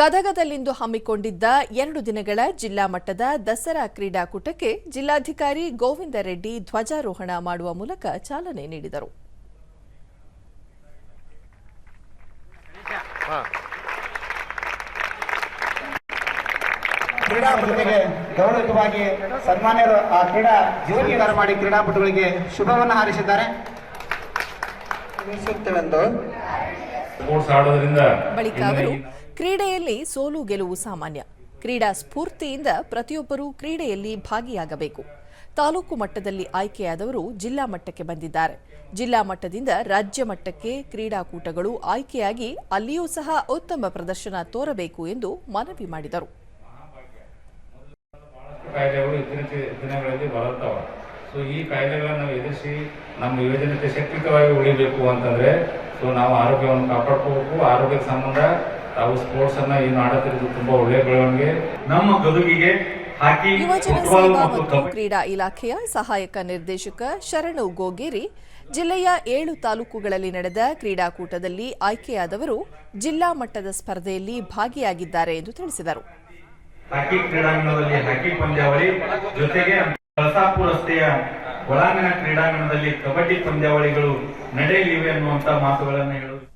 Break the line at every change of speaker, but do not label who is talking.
ಗದಗದಲ್ಲಿಂದು ಹಮ್ಮಿಕೊಂಡಿದ್ದ ಎರಡು ದಿನಗಳ ಜಿಲ್ಲಾ ಮಟ್ಟದ ದಸರಾ ಕ್ರೀಡಾಕೂಟಕ್ಕೆ ಜಿಲ್ಲಾಧಿಕಾರಿ ಗೋವಿಂದ ರೆಡ್ಡಿ ಧ್ವಜಾರೋಹಣ ಮಾಡುವ ಮೂಲಕ ಚಾಲನೆ ನೀಡಿದರು.
ಕ್ರೀಡಾಪಟುಗಳಿಗೆ ಗೌರವಯುತವಾಗಿ ಸನ್ಮಾನ್ಯರು ಆ ಕ್ರೀಡಾ ಜೀವನಿಗಾರ ಮಾಡಿ ಕ್ರೀಡಾಪಟುಗಳಿಗೆ ಶುಭವನ್ನು ಹಾರೈಸಿದ್ದಾರೆ. ತಿಳಿಸುತ್ತೇವೆಂದು
ಸ್ಪೋರ್ಟ್ಸ್ ಆಡೋದ್ರಿಂದ
ಬಳಿಕ ಅವರು ಕ್ರೀಡೆಯಲ್ಲಿ ಸೋಲು ಗೆಲುವು ಸಾಮಾನ್ಯ. ಕ್ರೀಡಾ ಸ್ಫೂರ್ತಿಯಿಂದ ಪ್ರತಿಯೊಬ್ಬರೂ ಕ್ರೀಡೆಯಲ್ಲಿ ಭಾಗಿಯಾಗಬೇಕು. ತಾಲೂಕು ಮಟ್ಟದಲ್ಲಿ ಆಯ್ಕೆಯಾದವರು ಜಿಲ್ಲಾ ಮಟ್ಟಕ್ಕೆ ಬಂದಿದ್ದಾರೆ. ಜಿಲ್ಲಾ ಮಟ್ಟದಿಂದ ರಾಜ್ಯ ಮಟ್ಟಕ್ಕೆ ಕ್ರೀಡಾಕೂಟಗಳು ಆಯ್ಕೆಯಾಗಿ ಅಲ್ಲಿಯೂ ಸಹ ಉತ್ತಮ ಪ್ರದರ್ಶನ ತೋರಬೇಕು ಎಂದು ಮನವಿ ಮಾಡಿದರು.
ಸೊ ಈ ಕಾಯಿಲೆಗಳನ್ನು ಎದುರಿಸಿ ನಮ್ಮ ಯುವಜನತೆ ಉಳಿಬೇಕು ಅಂತಂದ್ರೆ ಸೊ ನಾವು ಆರೋಗ್ಯವನ್ನು ಕಾಪಾಡ್ಕೋಬೇಕು ಸಂಬಂಧ ತಾವು ಸ್ಪೋರ್ಟ್ಸ್ ಅನ್ನ ಏನು ಆಡುತ್ತಿರೋದು ತುಂಬಾ ಒಳ್ಳೆಯ ಬೆಳವಣಿಗೆ.
ನಮ್ಮ ಗದುಗಿಗೆ
ಯುವಜನ ಸೇವಾ
ಮತ್ತು
ಕ್ರೀಡಾ ಇಲಾಖೆಯ ಸಹಾಯಕ ನಿರ್ದೇಶಕ ಶರಣು ಗೋಗೇರಿ ಜಿಲ್ಲೆಯ ಏಳು ತಾಲೂಕುಗಳಲ್ಲಿ ನಡೆದ ಕ್ರೀಡಾಕೂಟದಲ್ಲಿ ಆಯ್ಕೆಯಾದವರು ಜಿಲ್ಲಾ ಮಟ್ಟದ ಸ್ಪರ್ಧೆಯಲ್ಲಿ ಭಾಗಿಯಾಗಿದ್ದಾರೆ ಎಂದು ತಿಳಿಸಿದರು.
ಹಾಕಿ ಕ್ರೀಡಾಂಗಣದಲ್ಲಿ ಹಾಕಿ ಪಂದ್ಯಾವಳಿ ಜೊತೆಗೆ ಕಳಸಾಪುರ ರಸ್ತೆಯ ಒಳಾಂಗಣ ಕ್ರೀಡಾಂಗಣದಲ್ಲಿ ಕಬಡ್ಡಿ ಪಂದ್ಯಾವಳಿಗಳು ನಡೆಯಲಿವೆ ಅನ್ನುವಂತ ಮಾತುಗಳನ್ನು ಹೇಳುವುದು